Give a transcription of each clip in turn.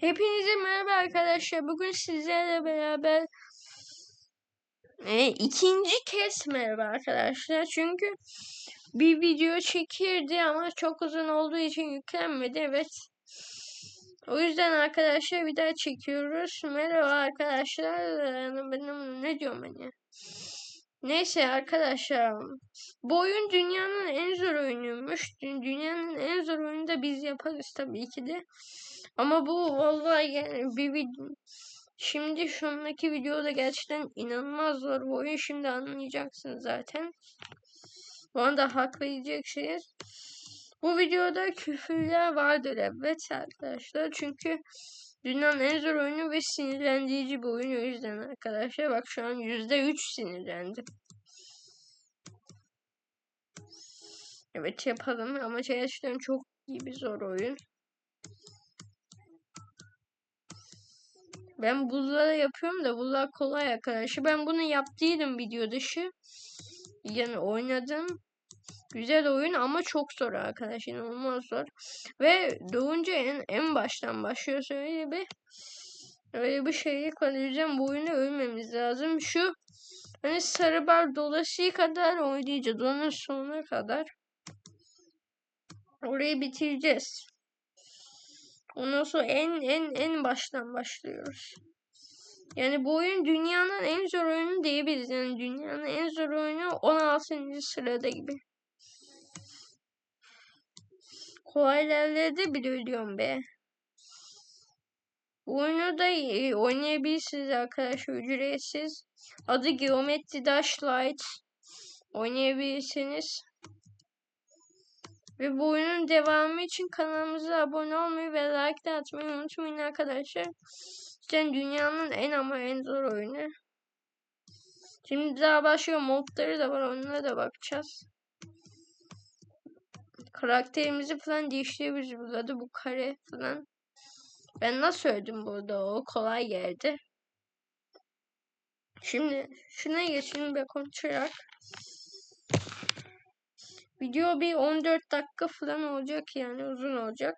Hepinize merhaba arkadaşlar. Bugün sizlerle beraber e, ikinci kez merhaba arkadaşlar. Çünkü bir video çekirdi ama çok uzun olduğu için yüklenmedi. Evet. O yüzden arkadaşlar bir daha çekiyoruz. Merhaba arkadaşlar. Benim ne diyorum ben ya? Neyse arkadaşlar. Bu oyun dünyanın en zor oyunuymuş. Dü- Dünyanın en zor oyunu da biz yaparız tabii ki de. Ama bu vallahi yani bir video. Şimdi şundaki videoda gerçekten inanılmaz zor bu oyun. Şimdi anlayacaksınız zaten. Bana da hak vereceksiniz. Bu videoda küfürler vardır evet arkadaşlar. Çünkü dünyanın en zor oyunu ve sinirlendirici bir oyun o yüzden arkadaşlar. Bak şu an %3 sinirlendim. Evet yapalım ama gerçekten çok iyi bir zor oyun. Ben buzlara yapıyorum da bunlar kolay arkadaşlar. Ben bunu yaptıydım video dışı. Yani oynadım. Güzel oyun ama çok zor arkadaşlar. İnanılmaz zor. Ve doğunca en, en baştan başlıyor öyle bir öyle bir şeylik var. Bu oyunu ölmemiz lazım. Şu hani sarı bar dolasıya kadar oynayacağız. Onun sonuna kadar. Orayı bitireceğiz. Ondan sonra en en en baştan başlıyoruz. Yani bu oyun dünyanın en zor oyunu diyebiliriz. Yani dünyanın en zor oyunu 16. sırada gibi. Kolay ilerledi bile ölüyorum be. Bu oyunu da oynayabilirsiniz arkadaşlar ücretsiz. Adı Geometry Dash Light. Oynayabilirsiniz. Ve bu oyunun devamı için kanalımıza abone olmayı ve like de atmayı unutmayın arkadaşlar. Cidden dünyanın en ama en zor oyunu. Şimdi daha başlıyor. Modları da var. Onlara da bakacağız. Karakterimizi falan değiştirebiliriz burada da bu kare falan. Ben nasıl öldüm burada o kolay geldi. Şimdi şuna geçelim bir konuşarak. Video bir 14 dakika falan olacak yani uzun olacak.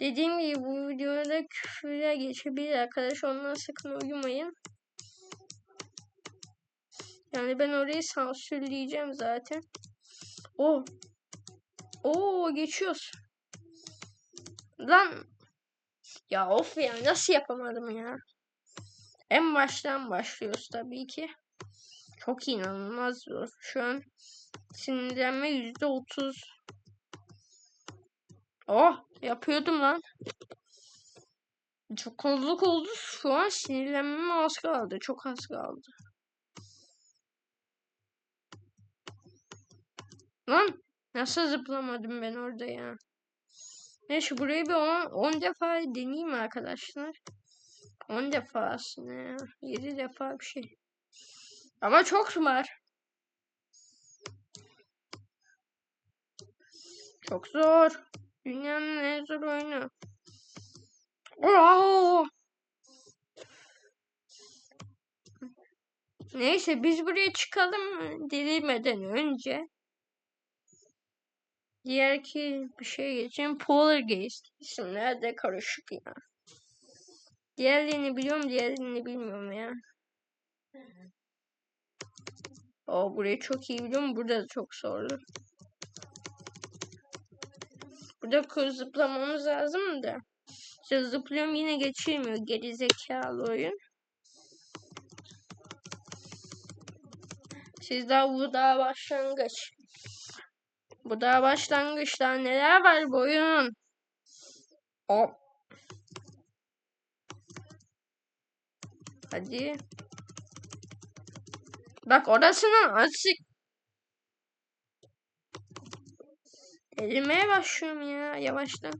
Dediğim gibi bu videoda küfürler geçebilir arkadaş. Ondan sakın uyumayın. Yani ben orayı sansürleyeceğim zaten. O. Oo geçiyoruz. Lan. Ya of ya nasıl yapamadım ya. En baştan başlıyoruz tabii ki. Çok inanılmaz zor. Şu an sinirlenme yüzde otuz. Oh yapıyordum lan. Çok hızlı oldu. Şu an sinirlenmeme az kaldı. Çok az kaldı. Lan nasıl zıplamadım ben orada ya. Neyse burayı bir 10 defa deneyeyim arkadaşlar. 10 defa aslında ya. 7 defa bir şey. Ama çok var. Çok zor. Dünyanın en zor oyunu. Oh! Neyse biz buraya çıkalım dirilmeden önce. Diğer ki bir şey geçeyim. Poltergeist. İsimler de karışık ya. Diğerlerini biliyorum, diğerlerini bilmiyorum ya. O burayı çok iyi biliyorum. Burada da çok zorlu. Burada zıplamamız lazım da. İşte zıplıyorum yine geçirmiyor. Geri zekalı oyun. Siz daha bu daha başlangıç. Bu daha başlangıçta neler var bu oyun? Hop. Hadi. Bak orasını açık. Elimeye başlıyorum ya yavaştan.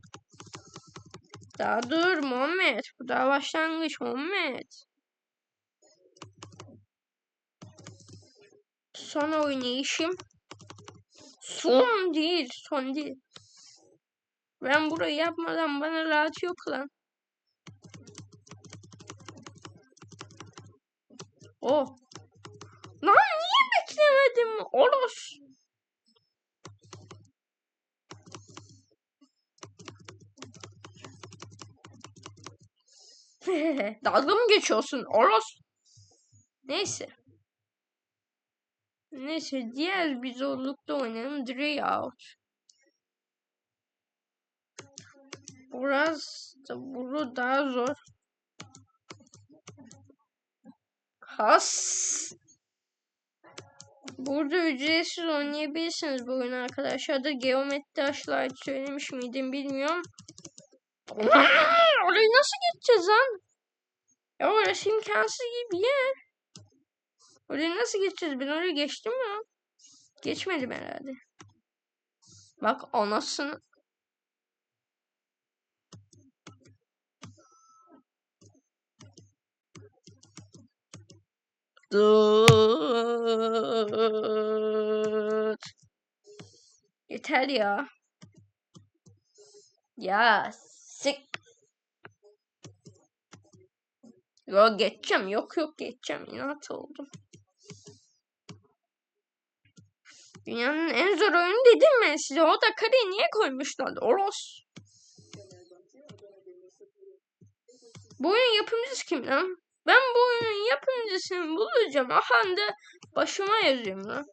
Daha dur Muhammed. Bu daha başlangıç Muhammed. Son oynayışım. Son değil. Son değil. Ben burayı yapmadan bana rahat yok lan. Oh dedim Oros. Dalga mı geçiyorsun Oros? Neyse. Neyse diğer bir zorlukta oynayalım. Drayout. Burası da buru daha zor. Has. Burada ücretsiz oynayabilirsiniz bu oyunu arkadaşlar da geometri taşlar söylemiş miydim bilmiyorum. Orayı nasıl geçeceğiz lan? Ya orası imkansız gibi bir yer. Oraya nasıl geçeceğiz? Ben oraya geçtim ya. Geçmedim herhalde. Bak anasını. Dıt. Yeter ya. Ya sik. Yok geçeceğim. Yok yok geçeceğim. İnat oldum. Dünyanın en zor oyunu dedim ben size. O da kareyi niye koymuşlar? Oros. Bu oyunun yapımcısı kim lan? Ben bu oyunun yapımcısını bulacağım. Aha da başıma yazıyorum lan.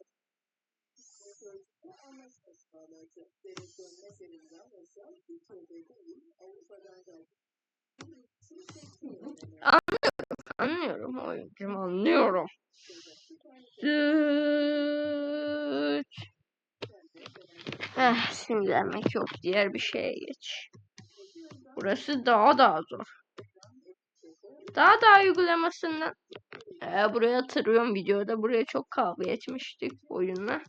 Anlıyorum oyuncum anlıyorum. Süt. Eh, sinirlenmek yok. Diğer bir şeye geç. Burası daha daha zor. Daha daha uygulamasından. Ee, buraya hatırlıyorum videoda. Buraya çok kavga etmiştik oyunla.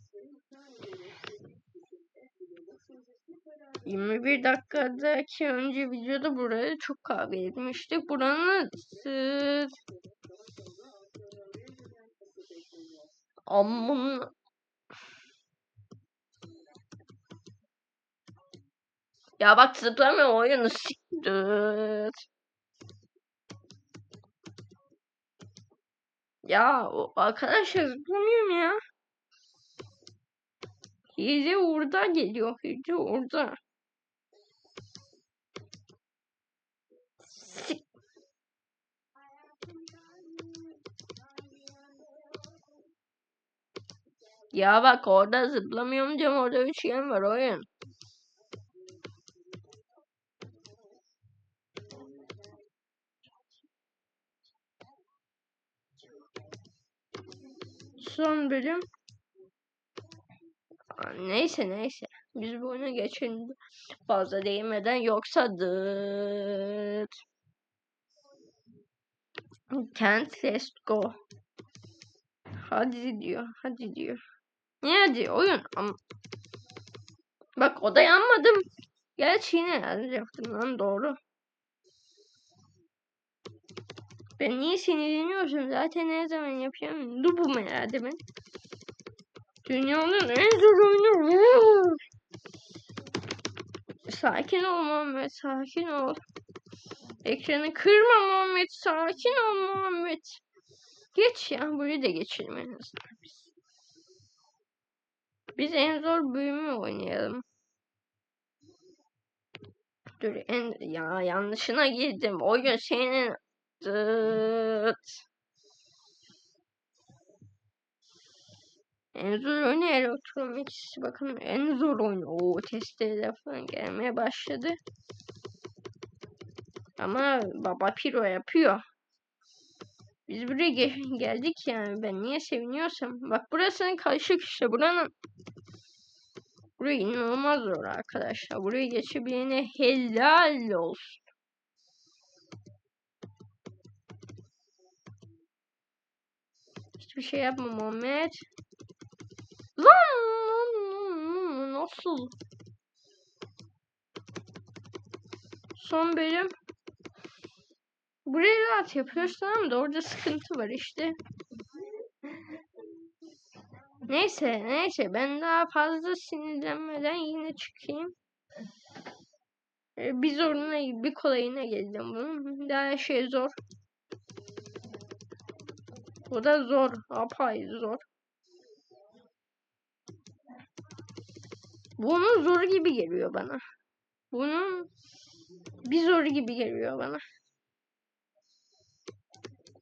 21 dakikadaki önce videoda buraya çok kavga etmiştik. Buranın sıt. Amın Ya bak zıplamıyor oyunu siktir. Ya o arkadaşlar zıplamıyorum ya. Hile orada geliyor. Hile orada. Ya bak orada zıplamıyorum diyorum orada üçgen var oyun. Son bölüm. Neyse neyse. Biz bu oyuna geçelim. Fazla değmeden yoksa dıt. Can't let's go. Hadi diyor. Hadi diyor. Ne hadi oyun. Ama... Bak o da yanmadım. Gerçi yine yazacaktım lan doğru. Ben niye sinirleniyorsam zaten her zaman yapıyorum. Dubum herhalde ben. Dünyanın en zor oyunu. Sakin ol Muhammed, sakin ol. Ekranı kırma Muhammed, sakin ol Muhammed. Geç ya, burayı da geçelim en azından biz. Biz en zor bölümü oynayalım. Dur en ya yanlışına girdim. Oyun senin Dıt. En zor oyunu Electronics. Bakın en zor oyunu. O testereler falan gelmeye başladı. Ama Baba Piro yapıyor. Biz buraya gel geldik yani. Ben niye seviniyorsam. Bak burasının karışık işte. Buranın Burayı inanılmaz zor arkadaşlar. Burayı geçebilene helal olsun. Hiçbir şey yapma Muhammed. Lan nasıl? Son bölüm. Burayı rahat yapıyoruz tamam da orada sıkıntı var işte. Neyse neyse ben daha fazla sinirlenmeden yine çıkayım. Ee, bir zoruna bir kolayına geldim bunun. Daha şey zor. Bu da zor. Apay zor. Bunun zor gibi geliyor bana. Bunun bir zor gibi geliyor bana.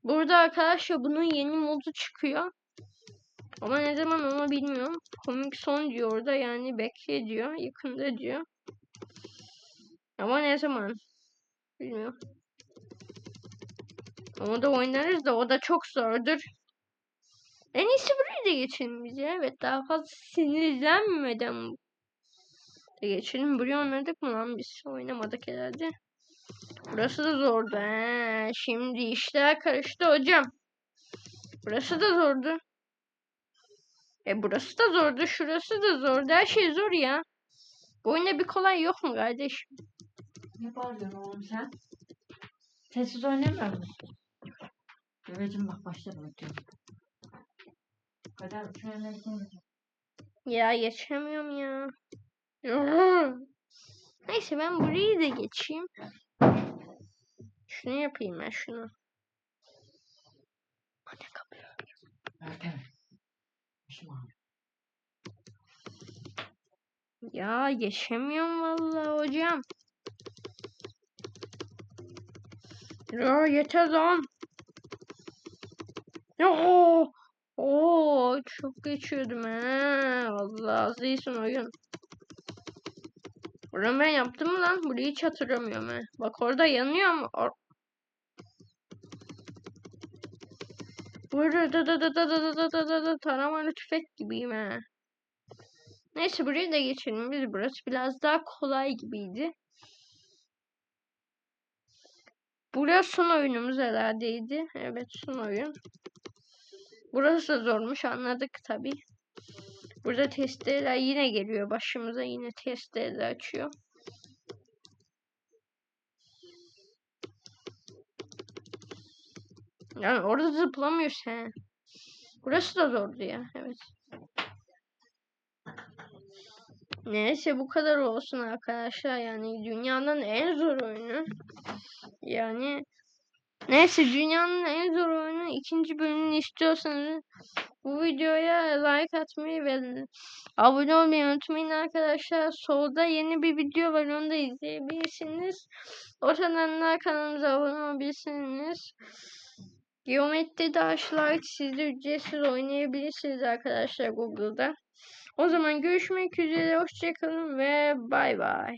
Burada arkadaşlar bunun yeni modu çıkıyor. Ama ne zaman onu bilmiyorum. Komik son diyor orada yani bekle diyor. Yakında diyor. Ama ne zaman? Bilmiyorum. Onu da oynarız da o da çok zordur. En iyisi burayı da geçelim biz ya. Evet daha fazla sinirlenmeden de geçelim. Buraya oynadık mı lan biz? Oynamadık herhalde. Burası da zordu. He. Şimdi işler karıştı hocam. Burası da zordu. E burası da zordu. Şurası da zordu. Her şey zor ya. Bu oyunda bir kolay yok mu kardeşim? Ne bağırıyorsun oğlum sen? Sessiz oynamıyor musun? Bebeğim bak başladım diyorum. Kadar şöyle Ya geçemiyorum ya. Neyse ben burayı da geçeyim. Şunu yapayım ben şunu. Anne kapıyor. Ağrıyor. Ya geçemiyorum vallahi hocam. Ya yeter lan. Ya Oo çok geçiyordum he. Allah değilsin oyun. Bunu ben yaptım mı lan? Burayı hiç hatırlamıyorum he. Bak orada yanıyor mu? Or Burada da da da da da da da da da taramalı tüfek gibiyim he. Neyse burayı da geçelim biz. Burası biraz daha kolay gibiydi. Burası son oyunumuz herhaldeydi. Evet son oyun. Burası da zormuş anladık tabi. Burada testereler yine geliyor başımıza yine testereler açıyor. Yani orada zıplamıyorsun he. Burası da zordu ya evet. Neyse bu kadar olsun arkadaşlar yani dünyanın en zor oyunu. Yani neyse dünyanın en zor oyunu ikinci bölümünü istiyorsanız bu videoya like atmayı ve abone olmayı unutmayın arkadaşlar. Solda yeni bir video var onu da izleyebilirsiniz. Ortadan kanalımıza abone olabilirsiniz. Geometri Daşlar siz de ücretsiz oynayabilirsiniz arkadaşlar Google'da. O zaman görüşmek üzere. Hoşçakalın ve bay bay.